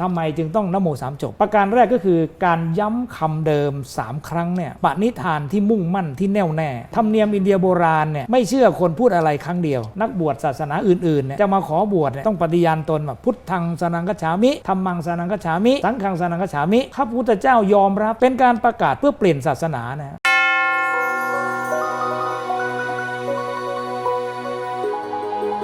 ทำไมจึงต้องนโมสามจบ ประการแรกก็คือการย้ำคำเดิม 3 ครั้งเนี่ยปณิธานที่มุ่งมั่นที่แน่วแน่ธรรมเนียมอินเดียโบราณเนี่ยไม่เชื่อคนพูดอะไรครั้งเดียว นักบวชศาสนาอื่นๆเนี่ยจะมาขอบวชเนี่ยต้องปฏิญาณตนว่าพุทธังสนังกัจฉามิธรรมังสนังกัจฉามิ สังฆังสนังกัจฉามิข้าพุทธเจ้ายอมรับ เป็นการประกาศเพื่อเปลี่ยนศาสนานะ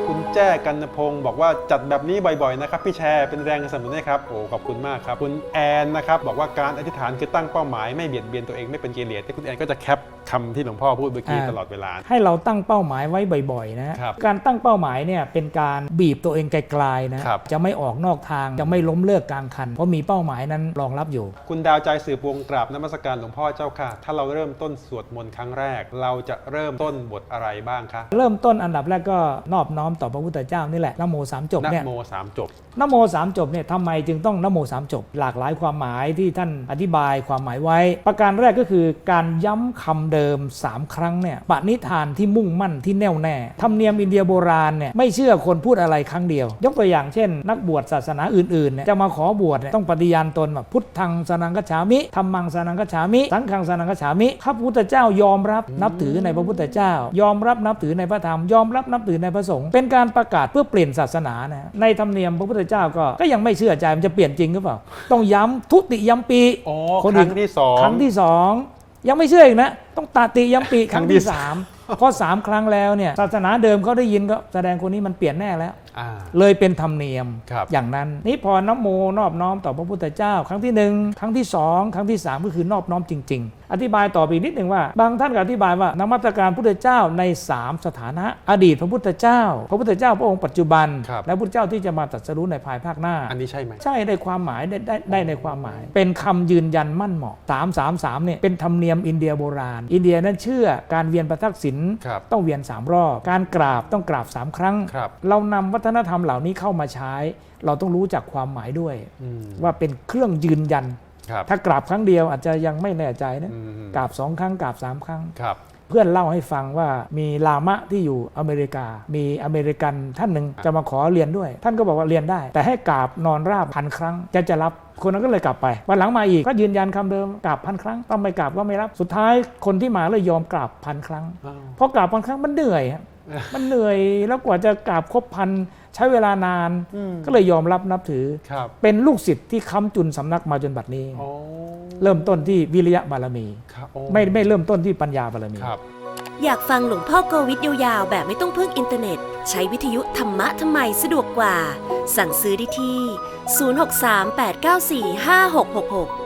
คุณ แจ้กันนพงศ์บอกว่าจัดแบบนี้บ่อยๆนะครับพี่แชร์เป็นแรงสนับสนุนให้ครับโอ้ขอบคุณมากครับคุณแอนนะครับบอกว่าการอธิษฐานคือตั้งเป้าหมายไม่เบียดเบียนตัวเองไม่เป็นกิเลสที่คุณแอนก็จะแคปคำที่หลวงพ่อพูดเมื่อกี้อ่าตลอดเวลา ให้เราตั้งเป้าหมายไว้บ่อยๆนะฮะครับการตั้งเป้าหมายเนี่ยเป็นการบีบตัวเองไกลๆนะครับจะไม่ออกนอกทางจะไม่ล้มเลิกกลางคัน เพราะมีเป้าหมายนั้นรองรับอยู่ คุณดาวใจสืบวงกราบนมัสการหลวงพ่อเจ้าค่ะ ถ้าเราเริ่มต้นสวดมนต์ครั้งแรก เราจะเริ่มต้นบทอะไรบ้างคะเริ่มต้นอันดับแรกก็นอบน้อมต่อพระพุทธเจ้านี่แหละนะโมสามจบนะเนี่ยโมสามจบนะโมสามจบเนี่ยทำไมจึงต้องนะโมสามจบ หลากหลายความหมายที่ท่านอธิบายความหมายไว้ ประการแรกก็คือการย้ำคำเดิม 3 ครั้งเนี่ยปณิธานที่มุ่งมั่นที่แน่วแน่ธรรมเนียมอินเดียโบราณเนี่ยไม่เชื่อคนพูดอะไรครั้งเดียว ยกตัวอย่างเช่น นักบวชศาสนาอื่นๆเนี่ยจะมาขอบวชเนี่ยต้องปฏิญาณตนว่าพุทธังสนังกัจฉามิธรรมังสนังกัจฉามิ สังฆังสนังกัจฉามิข้าพุทธเจ้ายอมรับนับถือในพระพุทธเจ้า ยอมรับนับถือในพระธรรมยอมรับนับถือในพระสงฆ์เป็นการประกาศเพื่อเปลี่ยนศาสนานะในธรรมเนียมพระพุทธเจ้าก็ก็ยังไม่เชื่อใจมันจะเปลี่ยนจริงหรือเปล่า ต้องย้ำทุติย้ำปีอ๋อคนคอื่รั้นงที่สองครั้งที่สองยังไม่เชื่ออีกนะ ต้องตาติย้ำปีคครั้รั้งงที่ที่สามเพราะสามครั้งแล้วเนี่ยศาสนาเดิมเขาได้ยินก็แสดงคนนี้มันเปลี่ยนแน่แล้วอ่าเลยเป็นธรรมเนียมครับอย่างนั้น นี่พอนโมนอบน้อมต่อพระพุทธเจ้า ครั้งที่หนึ่งครั้งที่สองครั้งที่สามก็คือนอบน้อมจริง ๆ อธิบายต่อไปอีกนิดหนึ่งว่า บางท่านก็อธิบายว่านมัสการพุทธเจ้าใน 3 สถานะ อดีตพระพุทธเจ้า พระพุทธเจ้าพระองค์ปัจจุบันครับและพุทธเจ้าที่จะมาตรัสรู้ในภายภาคหน้า อันนี้ใช่ไหมใช่ในความหมายได้ได้ได้ในความหมาย เป็นคำยืนยันมั่นเหมาะ 3 3 3เนี่ยเป็นธรรมเนียมอินเดียโบราณ อินเดียนั้นเชื่อการเวียนประทักษิณครับต้องเวียน 3 รอบ การกราบต้องกราบ 3 ครั้งครับเรานำวัฒนธรรมเหล่านี้เข้ามาใช้ เราต้องรู้จักความหมายด้วยอืมว่าเป็นเครื่องยืนยันครับ ถ้ากราบครั้งเดียวอาจจะยังไม่แน่ใจนะอืมกราบสองครั้งกราบสามครั้งครับเพื่อนเล่าให้ฟังว่ามีลามะที่อยู่อเมริกา มีอเมริกันท่านหนึ่งจะมาขอเรียนด้วย ท่านก็บอกว่าเรียนได้ แต่ให้กราบนอนราบพันครั้งจะจะรับคนนั้นก็เลยกลับไปวันหลังมาอีกก็ยืนยันคำเดิมกราบพันครั้งต้องไม่กราบก็ไม่รับ สุดท้ายคนที่มาเลยยอมกราบพันครั้งอ้าวเพราะกราบพันครั้งมันเหนื่อยฮะ มันเหนื่อยแล้วกว่าจะกราบครบพันใช้เวลานานอืมก็เลยยอมรับนับถือครับเป็นลูกศิษย์ที่ค้ำจุนสำนักมาจนบัดนี้โอ้เริ่มต้นที่วิริยะบารมีครับโอ้ไม่ไม่เริ่มต้นที่ปัญญาบารมีครับอยากฟังหลวงพ่อโกวิทยาวๆ แบบไม่ต้องพึ่งอินเทอร์เน็ต ใช้วิทยุธรรมะทำไมสะดวกกว่า สั่งซื้อได้ที่ 063 894 5666